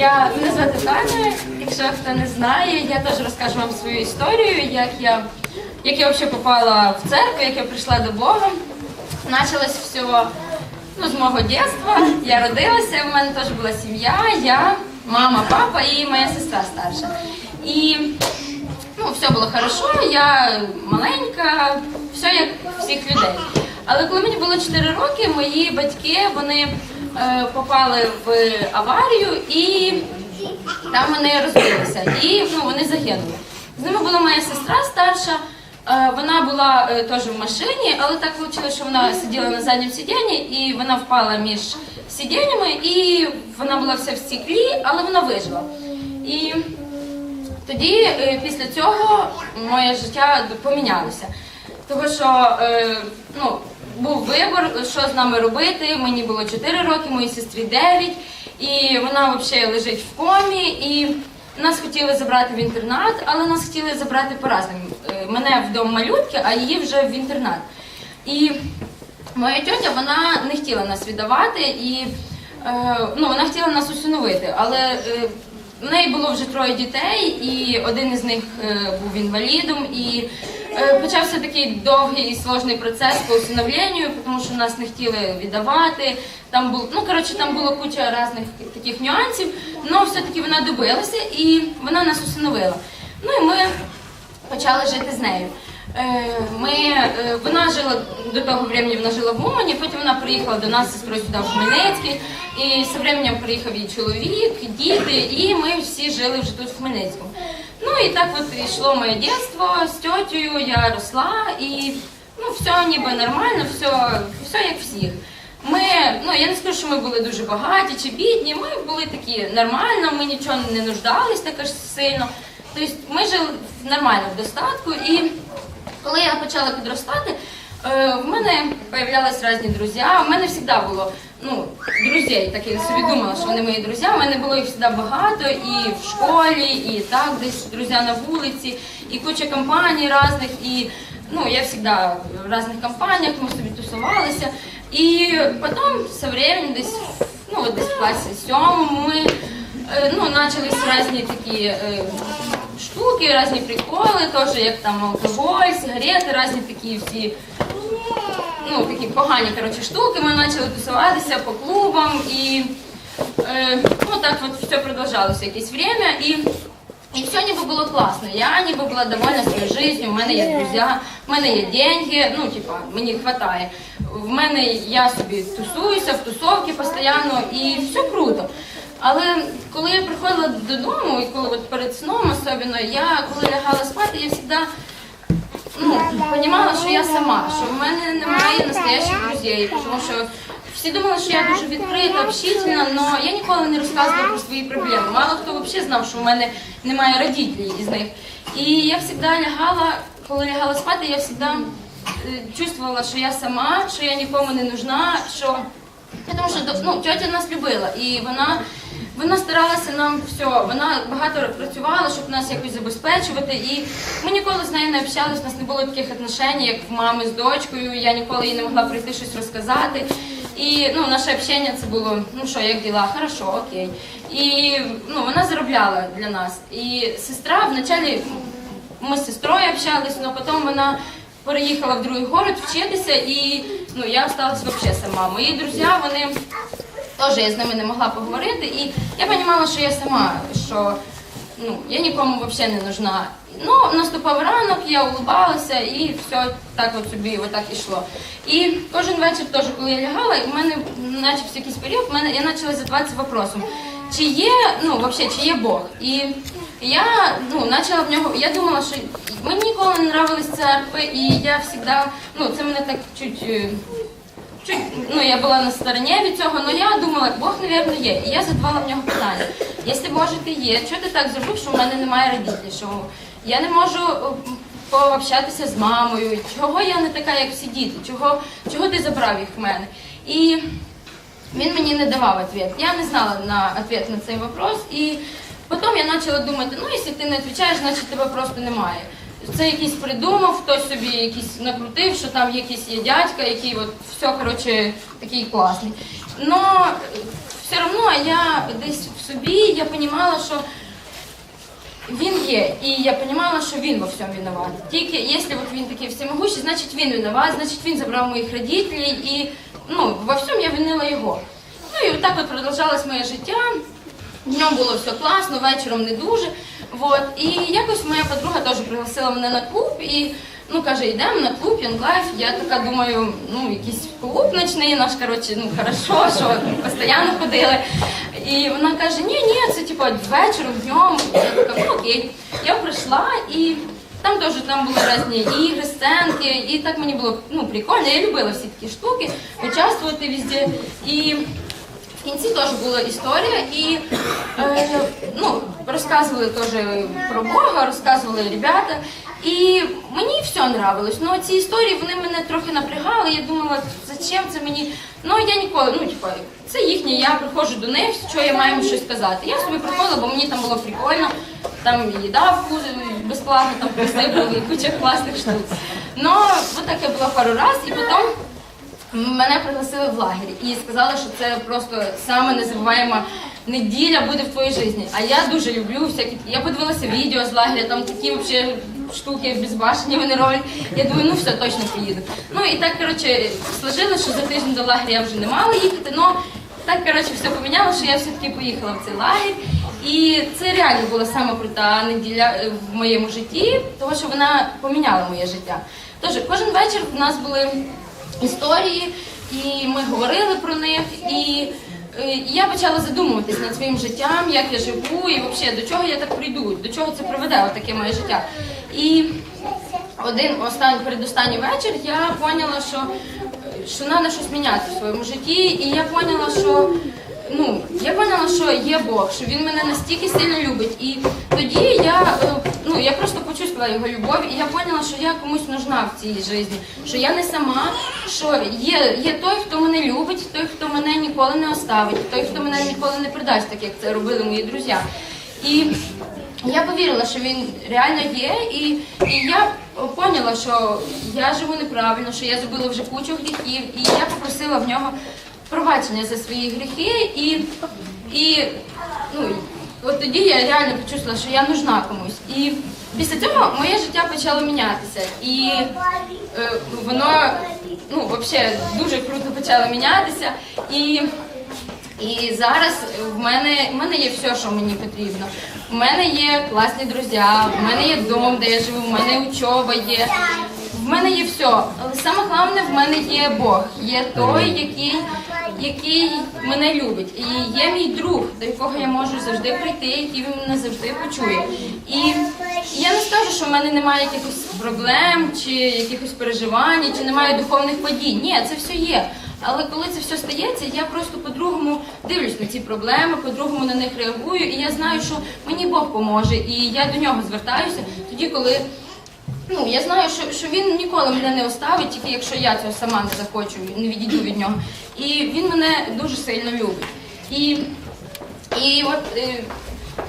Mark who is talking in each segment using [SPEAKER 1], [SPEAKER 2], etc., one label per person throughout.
[SPEAKER 1] Я мене звати Таня. Якщо хто не знає, я теж розкажу вам свою історію, як я, як я взагалі попала в церкву, як я прийшла до Бога. Почалось все ну, з мого дитинства. Я родилася, в мене теж була сім'я, я, мама, папа і моя сестра старша. І ну, все було хорошо, я маленька, все як всіх людей. Але коли мені було 4 роки, мої батьки вони попали в аварію і там вони розбилися. І ну, вони загинули. З ними була моя сестра старша. е, Вона була е, теж в машині, але так вийшло, що вона сиділа на задньому сидінні і вона впала між сидіннями, і вона була вся в стеклі, але вона вижила. І тоді, е, після цього, моє життя помінялося. Тому що е, ну, був вибір, що з нами робити. Мені було 4 роки, моїй сестрі 9, і вона взагалі лежить в комі. І нас хотіли забрати в інтернат, але нас хотіли забрати по-разному. Е, Мене в дом малютки, а її вже в інтернат. І моя тьотя вона не хотіла нас віддавати і е, ну, вона хотіла нас усиновити, але е, в неї було вже троє дітей, і один із них був інвалідом. І почався такий довгий і сложний процес по усиновленню, тому що нас не хотіли віддавати. Там був, ну коротше, там було куча різних таких нюансів, але все-таки вона добилася і вона нас усиновила. Ну і ми почали жити з нею. Е, Ми, е, вона жила до того времени, вона жила в Умані, потім вона приїхала до нас сестрою сюди в Хмельницький, і з временем приїхав її чоловік, діти, і ми всі жили вже тут в Хмельницькому. І так от йшло моє дитинство з тьотею, я росла, і ну, все ніби нормально, все, все як всіх. Ми, ну я не скажу, що ми були дуже багаті чи бідні, ми були такі нормально, ми нічого не нуждались так аж сильно. Тобто ми жили нормально в достатку. І коли я почала підростати, в мене появлялись різні друзі. У мене завжди було ну, друзей, так я собі думала, що вони мої друзі. У мене було їх завжди багато і в школі, і так, десь друзі на вулиці, і куча компаній різних. І ну, я завжди в різних компаніях, ми собі тусувалися. І потім со временем десь, ну, десь в класі сьомому ми е, ну, почались різні такі. Штуки, різні приколи, теж як там алкоголь, сигарети, різні такі всі ну, такі погані коротше, штуки. Ми почали тусуватися по клубам і е, ну, так от все продовжалося якесь время. І, і все ніби було класно. Я ніби була довольна своєю життю, у мене є друзі, в мене є деньги, ну, типа, мені вистачає. В мене я собі тусуюся в тусовки постійно і все круто. Але коли я приходила додому, і коли от перед сном особливо, я коли лягала спати, я завжди ну, розуміла, що я сама, що в мене немає настоящих друзів, тому що всі думали, що я дуже відкрита, общительна, але я ніколи не розказувала про свої проблеми. Мало хто взагалі знав, що в мене немає родителів із них. І я завжди лягала, коли лягала спати, я завжди е, чувствувала, що я сама, що я нікому не нужна, що тому що ну, тьотя нас любила, і вона, вона старалася нам все, вона багато працювала, щоб нас якось забезпечувати. І ми ніколи з нею не общалися, у нас не було таких отношень, як в мами з дочкою. Я ніколи їй не могла прийти щось розказати. І ну, наше общення це було, ну що, як діла, хорошо, окей. І ну, вона заробляла для нас. І сестра вначалі ми з сестрою общались, але потім вона переїхала в другий город вчитися, і ну, я залишилася взагалі сама. Мої друзі, вони теж я з ними не могла поговорити, і я розуміла, що я сама, що ну, я нікому взагалі не нужна. Ну, наступав ранок, я улыбалася і все так от собі отак ішло. І кожен вечір, теж, коли я лягала, в мене почався якийсь період, в мене, я почала задаватися вопросом, чи є, ну, взагалі, чи є Бог. І я ну, почала в нього, я думала, що мені ніколи не нравились церкви, і я завжди, ну, це мене так чуть. Ну, я була на стороні від цього, але я думала, Бог, мабуть, є. І я задавала в нього питання. Якщо Боже ти є, чого ти так зробив, що в мене немає що я не можу е, пообщатися з мамою, чого я не така, як всі діти, чого, чого ти забрав їх в мене? І він мені не давав відповідь. Я не знала на відповідь на цей вопрос. І потім я почала думати, ну, якщо ти не відповідаєш, значить тебе просто немає. Це якийсь придумав, хтось собі якийсь накрутив, що там якийсь є дядька, який от все, коротше, такий класний. Но все одно я десь в собі я розуміла, що він є, і я розуміла, що він во всьому виноват. Тільки якщо от він такий всемогущий, значить він виноват, значить він забрав моїх родителей, і ну, во всьому я винила його. Ну і отак от продовжалось моє життя. Днем було все класно, вечором не дуже. Вот. І якось моя подруга теж пригласила мене на клуб і ну каже, йдемо на клуб Young Я така думаю, ну якийсь клуб ночний наш, коротше, ну хорошо, що постійно ходили. І вона каже, ні, ні, це типу вечором, днем. Я така, ну окей. Я прийшла і. Там теж там були різні ігри, сценки, і так мені було ну, прикольно. Я любила всі такі штуки, участвувати везде. І в кінці теж була історія, і е, ну, розказували теж про Бога, розказували ребята. І мені все нравилось. Ну ці історії вони мене трохи напрягали. Я думала, зачем це мені? Ну я ніколи, ну типа, це їхнє, я приходжу до них, що я маю їм щось сказати. Я собі приходила, бо мені там було прикольно, там їда вкус безплатно, там присипали, куча класних штук. Ну, от так я була пару разів, і потім. Мене пригласили в лагерь і сказали, що це просто саме незабуваєма неділя буде в твоїй житті. А я дуже люблю всякі. Я подивилася відео з лагеря, там такі взагалі штуки безбашені вони роблять. Я думаю, ну все, точно поїду. Ну і так, коротше, сложилось, що за тиждень до лагеря я вже не мала їхати. Ну так, коротше, все поміняло, що я все-таки поїхала в цей лагерь. І це реально була сама крута неділя е, в моєму житті, тому що вона поміняла моє життя. Тож кожен вечір в нас були історії, і ми говорили про них. І е, я почала задумуватись над своїм життям, як я живу, і взагалі до чого я так прийду, до чого це приведе таке моє життя. І один останній передостанній вечір я поняла, що, що треба щось міняти в своєму житті, і я поняла, що. Ну, я поняла, що є Бог, що він мене настільки сильно любить. І тоді я, е, ну, я просто почувствувала його любов, і я поняла, що я комусь нужна в цій житті, що я не сама, що є, є той, хто мене любить, той, хто мене ніколи не оставить, той, хто мене ніколи не предасть, так як це робили мої друзі. І я повірила, що він реально є, і, і я поняла, що я живу неправильно, що я зробила вже кучу гріхів, і я попросила в нього пробачення за свої гріхи, і, і ну, от тоді я реально почувствувала, що я нужна комусь. І після цього моє життя почало мінятися. І е, воно ну, взагалі дуже круто почало мінятися. І і зараз в мене, в мене є все, що мені потрібно. У мене є класні друзі, в мене є дом, де я живу, в мене учоба є. Мене є все. Але саме головне, в мене є Бог. Є той, який, який мене любить. І є мій друг, до якого я можу завжди прийти, який він мене завжди почує. І я не скажу, що в мене немає якихось проблем, чи якихось переживань, чи немає духовних подій. Ні, це все є. Але коли це все стається, я просто по-другому дивлюсь на ці проблеми, по-другому на них реагую, і я знаю, що мені Бог поможе, і я до нього звертаюся тоді, коли ну я знаю, що, що він ніколи мене не оставить, тільки якщо я цього сама не захочу, не відійду від нього. І він мене дуже сильно любить. І, і от е,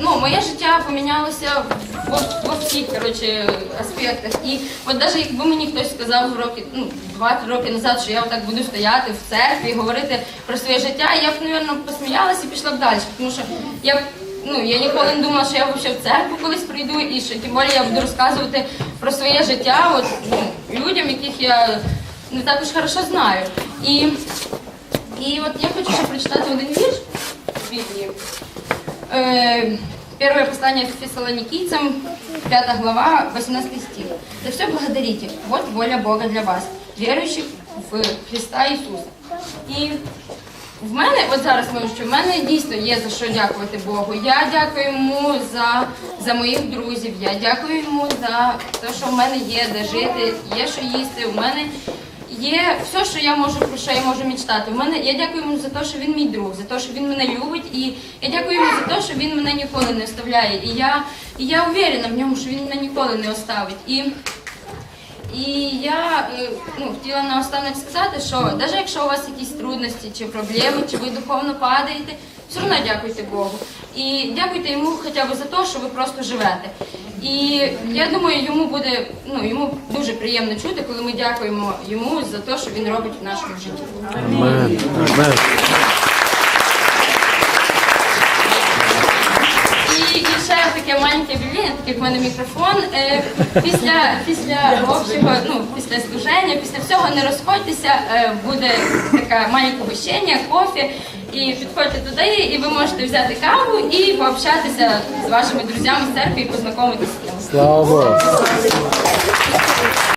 [SPEAKER 1] ну, моє життя помінялося во, всіх аспектах. І от навіть якби мені хтось сказав роки, ну, два-три роки назад, що я отак буду стояти в церкві і говорити про своє життя, я б, мабуть, посміялася і пішла б далі. Тому що я ну, я ніколи не думала, що я взагалі в церкву колись прийду, і що тим більше я буду розказувати про своє життя от, ну, людям, яких я не також хорошо знаю. І, і от я хочу ще прочитати один вірш Біблії. Э, Первое послание к фессалоникийцам, 5 глава, 18 стих. «За все благодарите, вот воля Бога для вас, верующих в Христа Ісуса». І в мене, от зараз можу, що в мене дійсно є за що дякувати Богу. Я дякую йому за, за моїх друзів, я дякую йому за те, що в мене є де жити, є що їсти, у мене є все, що я можу, про що я можу мечтати. У мене я дякую йому за те, що він мій друг, за те, що він мене любить, і я дякую йому за те, що він мене ніколи не оставляє. І я, і я уверена в ньому, що він мене ніколи не оставить. І, і я е, ну, хотіла наостанок сказати, що навіть якщо у вас якісь трудності чи проблеми, чи ви духовно падаєте, все одно дякуйте Богу. І дякуйте йому хоча б за те, що ви просто живете. І я думаю, йому буде ну йому дуже приємно чути, коли ми дякуємо йому за те, що він робить в нашому житті.
[SPEAKER 2] Амен. Амен.
[SPEAKER 1] Таке маленьке об'явлення, так в мене мікрофон. Е, Після, після общого, ну, після служення, після всього не розходьтеся, е, буде таке маленьке вищення, кофе. І підходьте туди, і ви можете взяти каву і пообщатися з вашими друзями з церкви і познайомитися з кимось.
[SPEAKER 2] Слава.